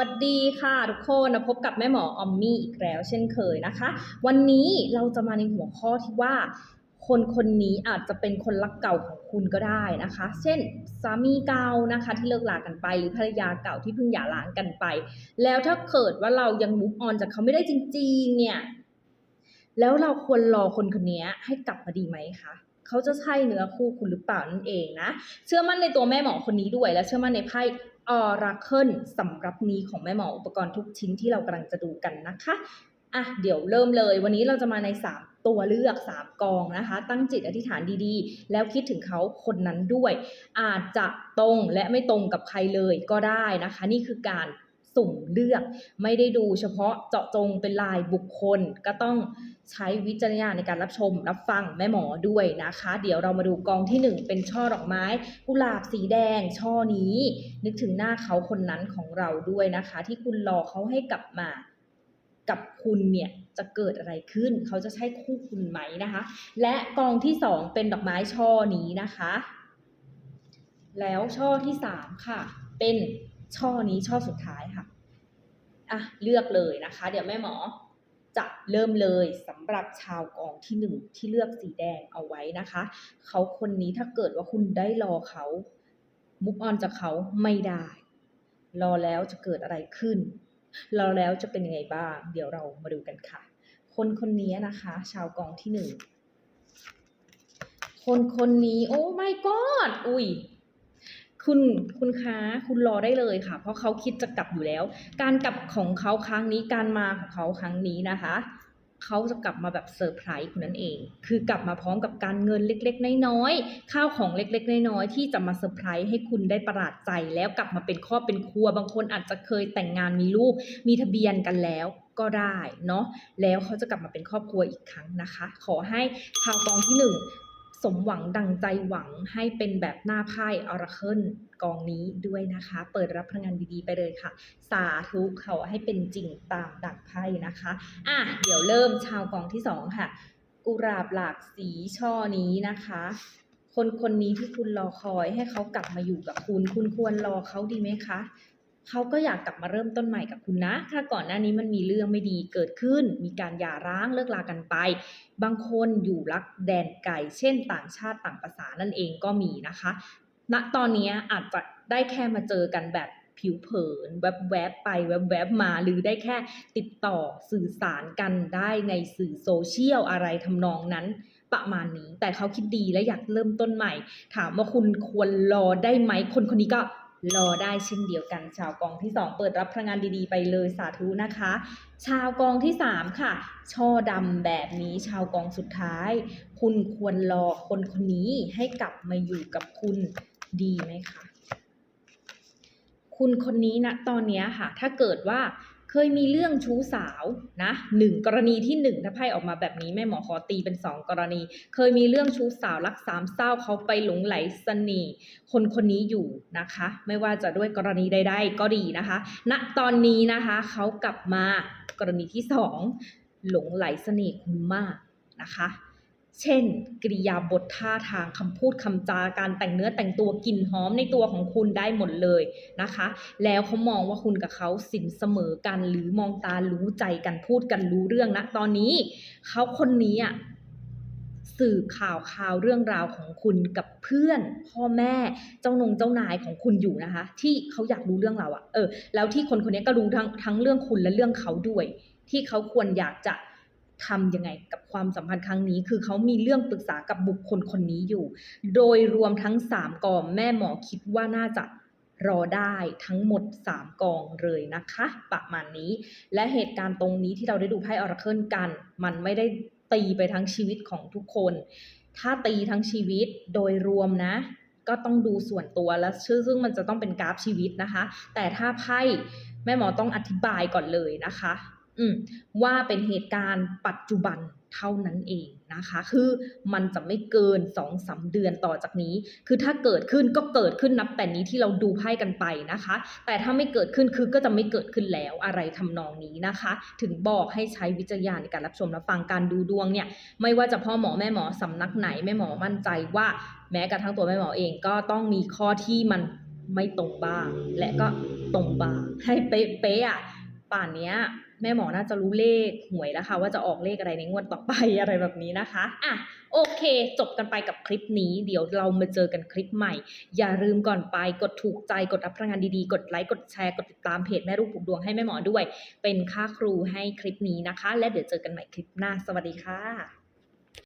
วัสดีค่ะทุกคนพบกับแม่หมอออมมี่อีกแล้ว เช่นเคยนะคะ วันนี้เราจะมาในหัวข้อที่ว่า คนคนนี้อาจจะเป็นคนรักเก่าของคุณก็ได้นะคะ เช่นสามีเก่านะคะที่เลิกลากันไป หรือภรรยาเก่าที่เพิ่งหย่าร้างกันไป แล้วถ้าเกิดว่าเรายังมุ v ออนจากเขาไม่ได้จริง ๆ เนี่ย แล้วเราควรรอคนคนนี้ให้กลับมาดีไหมคะเขาจะใช่เนื้อคู่คุณหรือเปล่านั่นเองนะ เชื่อมั่นในตัวแม่หมอคนนี้ด้วย และเชื่อมั่นในไพ่ ออราเคิลสำหรับนี้ของแม่หมออุปกรณ์ทุกชิ้นที่เรากำลังจะดูกันนะคะอะเดี๋ยวเริ่มเลยวันนี้เราจะมาใน 3 ตัวเลือก 3 กองนะคะ ตั้งจิตอธิษฐานดีๆ แล้วคิดถึงเขาคนนั้นด้วย อาจจะตรงและไม่ตรงกับใครเลยก็ได้นะคะ นี่คือการ สุ่มเลือก ไม่ได้ดูเฉพาะเจาะจงเป็นลายบุคคล ก็ต้องใช้วิจารณญาณในการรับชม รับฟังแม่หมอด้วยนะคะ เดี๋ยวเรามาดูกองที่ 1 เป็นช่อดอกไม้กุหลาบสีแดง ช่อนี้ นึกถึงหน้าเขาคนนั้นของเราด้วยนะคะ ที่คุณรอเขาให้กลับมากับคุณเนี่ยจะเกิดอะไรขึ้น เขาจะใช่คู่คุณไหมนะคะ และกองที่สองเป็นดอกไม้ช่อนี้นะคะ แล้วช่อที่สามค่ะ เป็น ช่อนี้ช่อสุดท้ายค่ะอะเลือกเลยนะคะ เดี๋ยวแม่หมอจะเริ่มเลยสำหรับชาวกองที่หนึ่งที่เลือกสีแดงเอาไว้นะคะ เขาคนนี้ถ้าเกิดว่าคุณได้รอเขามุกออนจากเขาไม่ได้ รอแล้วจะเกิดอะไรขึ้น รอแล้วจะเป็นยังไงบ้าง เดี๋ยวเรามาดูกันค่ะ คนคนนี้นะคะ ชาวกองที่หนึ่งคนคนนี้ โอ้ my god อุ้ย คุณคุณคะคุณรอได้เลยค่ะ เพราะเขาคิดจะกลับอยู่แล้ว การกลับของเขาครั้งนี้การมาของเขาครั้งนี้นะคะเขาจะกลับมาแบบเซอร์ไพรส์คุณนั่นเอง คือกลับมาพร้อมกับการเงินเล็กๆ น้อยๆ ข้าวของเล็กๆ น้อยๆ ที่จะมาเซอร์ไพรส์ให้คุณได้ประหลาดใจแล้วกลับมาเป็นครอบเป็นครัว บางคนอาจจะเคยแต่งงานมีลูก มีทะเบียนกันแล้วก็ได้เนาะ แล้วเขาจะกลับมาเป็นครอบครัวอีกครั้งนะคะ ขอให้ชาวกองที่หนึ่ง สมหวังดังใจหวังให้เป็นแบบหน้าไพ่ออราเคิลกองนี้ด้วยนะคะ เปิดรับพลังงานดีๆไปเลยค่ะ สาธุเขาให้เป็นจริงตามดักไพ่นะคะอะเดี๋ยวเริ่มชาวกองที่สองค่ะ กุหลาบหลากสีช่อนี้นะคะ คนคนนี้ที่คุณรอคอยให้เขากลับมาอยู่กับคุณ คุณควรรอเขาดีไหมคะ เขาก็อยากกลับมาเริ่มต้นใหม่กับคุณนะ ถ้าก่อนหน้านี้มันมีเรื่องไม่ดีเกิดขึ้น มีการหย่าร้างเลิกลากันไป บางคนอยู่รักแดนไกล เช่น ต่างชาติต่างภาษานั่นเองก็มีนะคะ ณ ตอนนี้อาจจะได้แค่มาเจอกันแบบผิวเผินแวบๆไปแวบๆมา หรือได้แค่ติดต่อสื่อสารกันได้ในสื่อโซเชียลอะไรทำนองนั้นประมาณนี้ แต่เขาคิดดีและอยากเริ่มต้นใหม่ ถามว่าคุณควรรอได้ไหม คนคนนี้ก็ รอได้เช่นเดียวกันชาวกองที่ 2 เปิดรับพลังงานดีๆ ไปเลยสาธุนะคะ ชาวกองที่ 3 ค่ะ ช่อดำแบบนี้ชาวกองสุดท้าย คุณควรรอคนคนนี้ให้กลับมาอยู่กับคุณดีไหมคะคุณคนนี้นะตอนนี้ค่ะ ถ้าเกิดว่า เคยมีเรื่องชู้สาวนะหนึ่งกรณีที่หนึ่งถ้าไพ่ออกมาแบบนี้แม่หมอขอตีเป็นสองกรณี เคยมีเรื่องชู้สาวรักสามเศร้าเขาไปหลงไหลเสน่ห์คนคนนี้อยู่นะคะ ไม่ว่าจะด้วยกรณีใด ๆ ก็ดีนะคะณตอนนี้นะคะเขากลับมากรณีที่สองหลงไหลเสน่ห์คุณมากนะคะ เช่น กริยาบทท่าทางคำพูดคำจาการแต่งเนื้อแต่งตัวกลิ่นหอมในตัวของคุณได้หมดเลยนะคะ แล้วเขามองว่าคุณกับเขาสินเสมอกันหรือมองตารู้ใจกันพูดกันรู้เรื่องนะตอนนี้เขาคนนี้อะสืบข่าวข่าวเรื่องราวของคุณกับเพื่อน พ่อแม่เจ้านงเจ้านายของคุณอยู่นะคะ ที่เขาอยากรู้เรื่องเราอะเออแล้วที่คนคนนี้ก็รู้ทั้งทั้งเรื่องคุณและเรื่องเขาด้วย ที่เขาควรอยากจะ ทำยังไงกับความสัมพันธ์ครั้งนี้ คือเขามีเรื่องปรึกษากับบุคคลคนนี้อยู่ โดยรวมทั้ง 3กองแม่หมอคิดว่าน่าจะรอได้ทั้งหมด 3 กองเลยนะคะ ประมาณนี้ และเหตุการณ์ตรงนี้ที่เราได้ดูไพ่ออราเคิลกัน มันไม่ได้ตีไปทั้งชีวิตของทุกคน ถ้าตีทั้งชีวิตโดยรวมนะ ก็ต้องดูส่วนตัวแล้วซึ่งมันจะต้องเป็นกราฟชีวิตนะคะ แต่ถ้าไพ่แม่หมอต้องอธิบายก่อนเลยนะคะ ว่าเป็นเหตุการณ์ปัจจุบันเท่านั้นเองนะคะ คือมันจะไม่เกิน2อสเดือนต่อจากนี้ คือถ้าเกิดขึ้นก็เกิดขึ้นนับแต่นี้ที่เราดูไพ่กันไปนะคะ แต่ถ้าไม่เกิดขึ้นคือก็จะไม่เกิดขึ้นแล้วอะไรทำนองนี้นะคะ ถึงบอกให้ใช้วิจารณญาณในการรับชมรับฟังการดูดวงเนี่ย ไม่ว่าจะพ่อหมอแม่หมอสำนักไหนแม่หมอมั่นใจว่า แม้กระทั่งตัวแม่หมอเองก็ต้องมีข้อที่มันไม่ตรงบ้าง และก็ตรงบ้างให้เป๊ะๆอะป่านเนี้ย แม่หมอน่าจะรู้เลขหวยแล้วค่ะว่าจะออกเลขอะไรในงวดต่อไปอะไรแบบนี้นะคะอะโอเค จบกันไปกับคลิปนี้เดี๋ยวเรามาเจอกันคลิปใหม่ อย่าลืมก่อนไปกดถูกใจกดรับพลังงานดีๆ กดไลค์กดแชร์กดติดตามเพจแม่รูปผูกดวงให้แม่หมอด้วย เป็นค่าครูให้คลิปนี้นะคะ และเดี๋ยวเจอกันใหม่คลิปหน้า สวัสดีค่ะ